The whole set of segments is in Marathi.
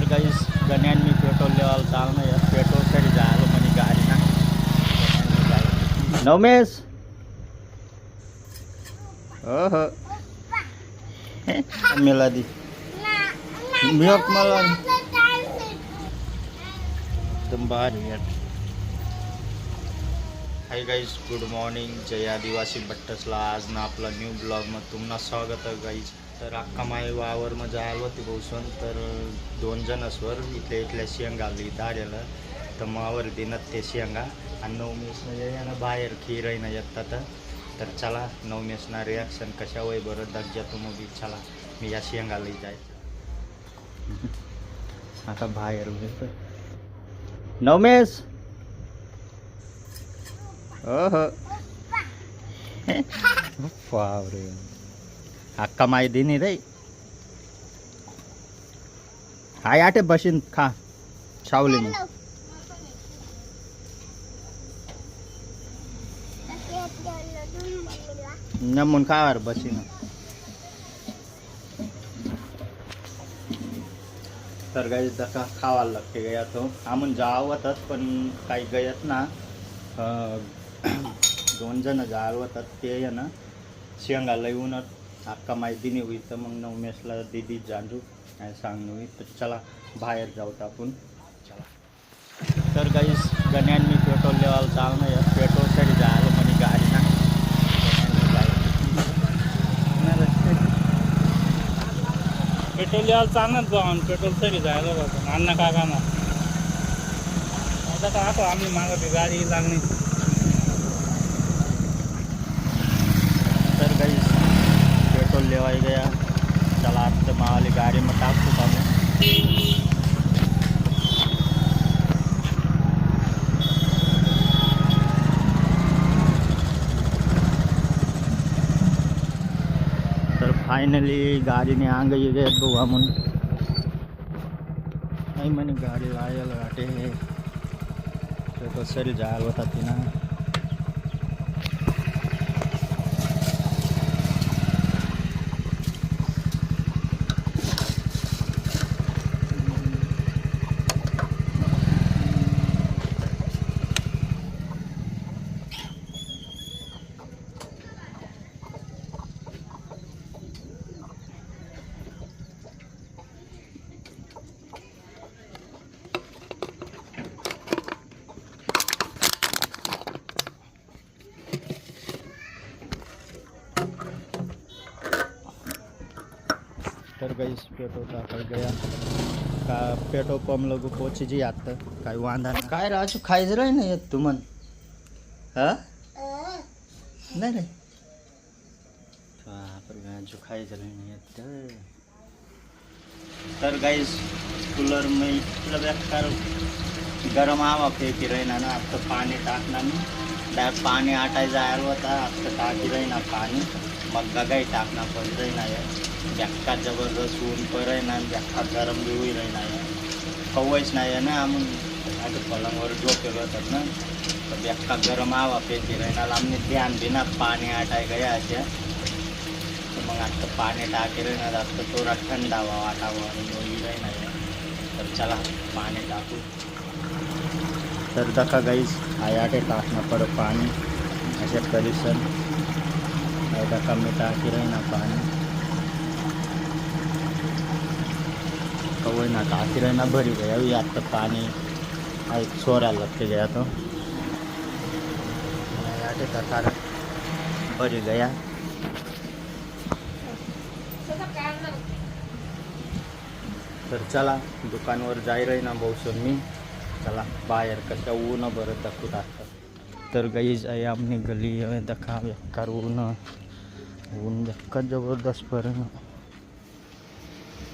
तर काही गण्यान मी पेट्रोल लेवायला चालणं आहे पेट्रोल तरी जायला म्हणे गाडी ना. नवमेश हो हो. मेला दी. मिळत मला एकदम भारी हाय गाईज गुड मॉर्निंग जय आदिवासी भट्टसला. आज ना आपला न्यू ब्लॉगमध्ये तुम्हाला स्वागत आहे गाईज तर अक्का माय वावर मग जायला होती भाऊसून तर दोन जण असवर इथल्या इथल्या शेंगा आली दाड्याला तर मावर दिनात ते शेंगा. आणि नवमेशनं ये ना बाहेर खीर येतात तर चला नवमेशना रिॲक्शन कशा वय बरं दग्जा मग चला. मी या शेंगाला जायचं आता बाहेर उभे नवमेश ओहो. बापरे अक्का माय दिनी रे. हाय आटे बशीन खा. सावली मग नमून खावर बसीन तर काही दका खावायला लागते गया तो आम्ही जावतात पण काही गयत ना. अं, दोन जण जावतात ते आहे ना शेंगाला येऊन अक्का माहिती नाही होईल तर मग नवम्यासला दिदी जाणू काय सांगणं होईल. तर चला बाहेर जाऊ आपण. चला. तर काही गण्यांनी मी पेट्रोल लेवायला चालणं या पेट्रोल तरी जायला म्हणजे गाडी ना. पेट्रोल यायला चालणार जाऊन पेट्रोल तरी जायला बघा अण्णा काकांना. आता का आम्ही मागं गाडी लागली तर काही पेट्रोल लेवाय गया। चला आता मावाली गाडी में टाकतो आम्ही तर फायनली गाडीने अंग ये बघा म्हणून नाही म्हणे गाडी लागायला वाटे पेट्रोल सरी जायला तर गई पेट्रोल टाकायला गया? का पेट्रोल पंप लोक पोचीची आता काय वांधा नाही काय राजू खायचं राही नाही येत तू म्हण हा? नाही रे राजू खायचं राही नाही येत तर. तर गाईस कूलर में इतलं गरम हवा फेकी राहीना ना आता पाणी टाकणार नाही। त्यात पाणी आटायचं जायला होता आता टाकी राहीना पाणी. मग गगाई टाकणार पण राहीना बेकार जबरदस्त ऊन पण राहीना बेकार गरम बी होई राहीना कवच नाही आहे ना आम्ही. आता पलंगवर झोपेल होतात ना. तर बेकार गरम आवा फेकी राहीना. आम्ही ध्यान बिना पाणी आटाय गया अशा. तर मग आत्ता पाणी टाकी राहीना. आत्ता थोडा थंडावा वाटावा आणि होई राहीना तर चला पाणी टाकू. तर दखा गाईज आयाटे टाकणं पड़ पाणी. असे करिसन नहीं दखा मी टाकी रही ना पाणी. कवई ना टाकी रही ना भरी गया आता पाणी. एक छोरा लगते गया तो. आयाटे दखा भरी गया. तर चला दुकानवर जाई रही ना भाऊ मी चला बाहेर कशा ऊन बरं दाखवत टाकतात तर गाईज आहे आम्ही गली आहे दखा बेकार ऊन. ऊन धक्का जबरदस्त बरं.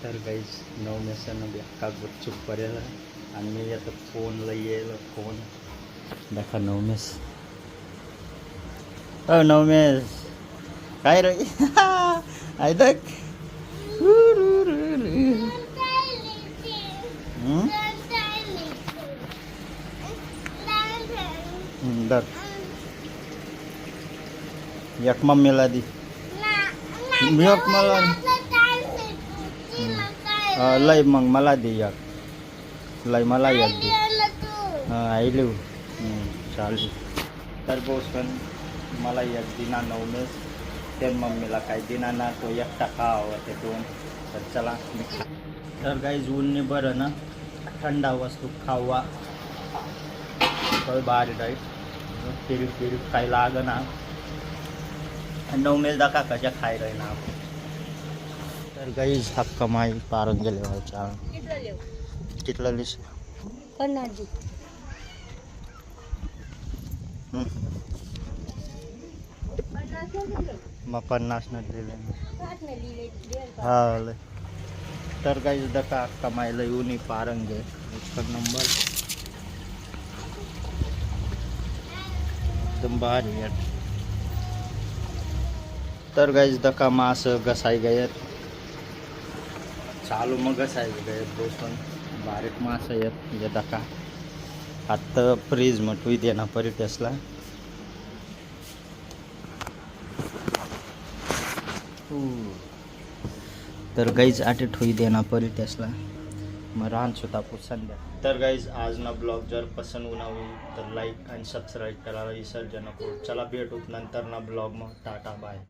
तर गाईज नऊ मेसानं बेक्का गुपचूप पर्यंत आणि मी आता फोनला येईल फोन दखा नवमेस अ नवमेस काय रे? आय हम्म, दर एक मम्मीला दी मी एक मला अं, लय मग मला दे एक लय मला याद दे हां आयले चालेल तर बोस पण मला याद दिना नवमेस ते मम्मीला काय दिना ना तो एकटा खावा ते दोन तर चला मी खा तर काही ऊनने बरं ना थंडा वस्तू खावा भारी डाईट फिरी फिरी खाय लाग ना नवमेल दाखा कशा खाय राही ना तर काही हक्क माई पारून गेले व्हायच्या कितला लिस? मग पन्नास न दिले. हा. तर काही दका कमायला येऊन पारंगे. इसका नंबर एकदम भारी आहेत तर गाईज दका मास घसाई गयत चालू मग घसाई गयत दोस्तन बारीक मास येत म्हणजे दका आत्ता फ्रीज म्हटवी देना परी टेसला तर गाईज आटे ठोई देना परी टेसला राहन सुतापूर संध्या तर गाईज आज ना ब्लॉग जर पसंत होणार होईल तर लाईक आणि सबस्क्राईब करायला विसर्जन नको. चला भेटूत नंतर ना ब्लॉग मग. Tata bye